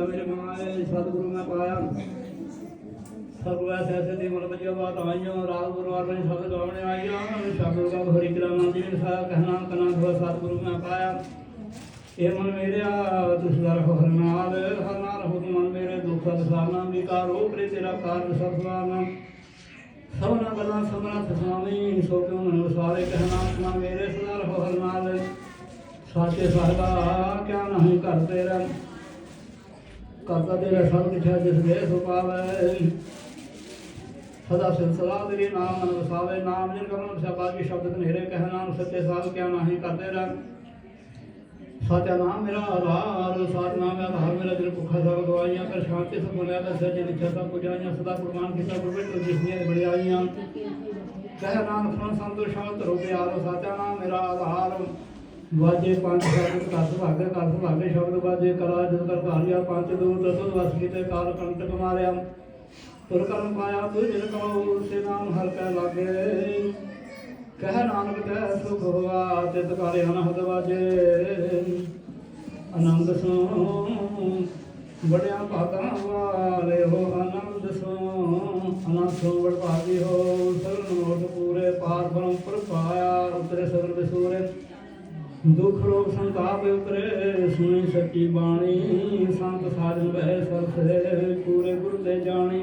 ਮੇਰੇ ਮਾਏ, ਸਤਿਗੁਰੂ ਮੈਂ ਪਾਇਆ। ਸਰਵੈ ਸੈਸੇ ਦੀ ਮਨ ਬਜਿਆ ਬਾਤ ਆਈਆਂ ਰਾਗ ਗੁਰਵਾਰ ਨੇ ਸ਼ਬਦ ਗਾਵਣੇ ਆਈਆਂ ਸ਼ਬਦ ਦਾ ਹਰੀ ਕਰਾਮਾਂ ਦੀ ਸਾ ਕਹਿਣਾ ਕਨਾ ਹੋ ਸਤਿਗੁਰੂ ਮੈਂ ਪਾਇਆ। ਇਹ ਮਨ ਮੇਰਿਆ ਤੁਸ ਦਰ ਹਰਨਾਲ ਹਰਨਾਲ ਹੋ ਮਨ ਮੇਰੇ, ਦੁੱਖ ਦਸਾਨਾ ਵਿਕਾਰੋ ਪ੍ਰੇ ਤੇਰਾ ਕਾਰਨ ਸਤਵਾਨਾ ਸਭਨਾ ਗੱਲਾਂ ਸਭਨਾ ਸੁਆਮੀ ਸੋ ਕਿਉ ਮਨ ਵਸਾਰੇ ਕਹਿਣਾ, ਮਨ ਮੇਰੇ ਸਦਰ ਹਰਨਾਲ। ਸਾਚੇ ਸਾਹਿਬਾ ਕਿਆ ਨਹੀਂ ਕਰ ਤੇਰਾ। ਕਰਤਾ ਤੇਰਾ ਸਭ ਕੁਛ ਹੈ ਜਿਸ ਦੇ ਸੋ ਪਾਵੈ ਸਦਾ ਸਿਲਸਿਲਾ ਤੇਰੇ ਨਾਮ ਮਨ ਵਸਾਵੇ। ਨਾਮ ਜਿਨ ਕਮਨ ਸ਼ਬਦ ਕੀ ਸ਼ਬਦ ਕਨੇਰੇ ਕਹਿ ਨਾਮ, ਸੱਚੇ ਸਾਹਿਬ ਕਿਆ ਨਹੀਂ ਕਰਦੇ ਰਨ ਸਾਚਾ ਨਾਮ ਮੇਰਾ ਆਧਾਰ ਸਾਚ ਨਾਮ ਹੈ ਆਧਾਰ, ਮੇਰਾ ਦਿਲ ਭੁੱਖਾ ਸਭ ਗਵਾਈਆਂ ਕਰ ਸ਼ਾਂਤੀ ਸਭ ਬੁਨਿਆ ਦਾ ਸੱਚ ਲਿਖਿਆ ਸਭ ਪੁਜਾਈਆਂ। ਸਦਾ ਪ੍ਰਮਾਨ ਕੀਤਾ ਗੁਰਬਿਟ ਜਿਸਨੀਆਂ ਬੜਿਆਈਆਂ ਕਹਿ ਨਾਮ ਸੁਣ ਸੰਤੋ ਸ਼ਾਂਤ ਰੋ ਪਿਆਰੋ, ਸਾਚਾ ਨਾਮ ਮੇਰਾ ਆਧਾਰ। ਵਾਜੇ ਪੰਜ ਸ਼ਬਦ ਕਰ ਸੁਭਾਗੇ ਕਰ ਸੁਭਾਗੇ ਸ਼ਬਦ ਵਾਜੇ ਕਲਾ ਜਦ ਕਰ ਧਾਰਿਆ ਪੰਜ ਦੂਰ ਦਸੋ ਵਸ ਕੀਤੇ ਕਾਲ ਕੰਟਕ ਮਾਰਿਆ ਤੁਰ ਕਰਮ ਪਾਇਆ ਤੁਝ ਜਿਨ ਕਉ ਸੇ ਨਾਮ ਹਰ ਕੈ ਲਾਗੇ। ਕਹਿ ਨਾਨਕ ਤੈ ਸੁਖ ਹੋਆ, ਤਿਤ ਕਾਰੇ ਅਨਹਦ ਵਾਜੇ। ਆਨੰਦ ਸੋ ਬੜਿਆ ਭਾਗਾਂ ਵਾਲੇ ਹੋ ਆਨੰਦ ਸੋ ਆਨੰਦ ਸੋ ਬੜ ਭਾਗੀ ਹੋ, ਸਰਨ ਪੂਰੇ, ਪਾਰ ਬ੍ਰਹਮ ਪਰ ਪਾਇਆ, ਉਤਰੇ ਸਰਨ ਵਿਸੂਰੇ। ਦੁਖ ਰੋਗ ਸੰਤਾਪ ਉਤਰੇ, ਸੁਣੀ ਸੱਚੀ ਬਾਣੀ, ਸੰਤ ਸਾਜਨ ਬਹਿ ਸਰਸੇ, ਪੂਰੇ ਗੁਰ ਦੇ ਜਾਣੀ।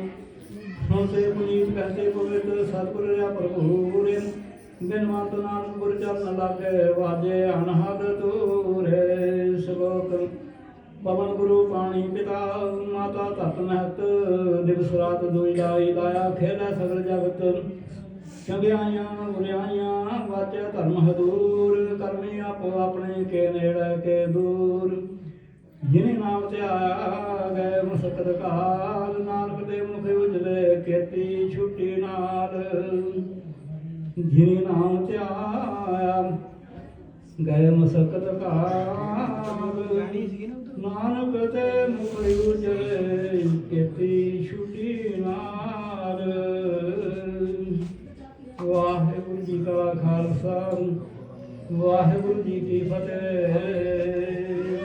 ਹਉਸੇ ਪੁਨੀਤ ਕਹਤੇ ਪਵਿੱਤ ਸਤਿਗੁਰ ਰਿਆ ਪ੍ਰਭੂਰੇ ਬਿਨਵੰਤ ਨਾਨਕ ਗੁਰ ਚਰਨ ਲਾਗੇ, ਵਾਜੇ ਅਨਹਦ ਤੂਰੇ ਸ਼ਲੋਕ, ਪਵਨ ਗੁਰੂ ਪਾਣੀ ਪਿਤਾ, ਮਾਤਾ ਤਤ ਮਹਤ, ਦਿਵਸ ਰਾਤ ਦੁਈ ਲਾਈ ਲਾਇਆ ਖੇਲਾ ਸਗਲ ਜਗਤ। ਚੰਗਿਆਈਆਂ ਬੁਰਿਆਈਆਂ ਵਾਚੇ ਧਰਮ ਹਦੂਰ ਕਰਮੀ ਆਪੋ ਆਪਣੇ ਕੇ ਨੇੜੇ ਕੇ ਦੂਰ। ਜਿਨੇ ਨਾਮ ਤੇ ਗਏ ਮੁਸਕਤ ਕਾਲ ਨਾਨਕ ਦੇ ਮੁਖ ਉਜਲੇ ਕੀਤੀ ਛੁੱਟੀ ਨਾਲ। ਜਿਨੇ ਨਾਮ ਤੇ ਗਏ ਮੁਸਕਤ ਕਾਲ ਨਾਨਕ ਦੇ ਵਾਹਿਗੁਰੂ ਜੀ ਕੀ ਫਤਿਹ।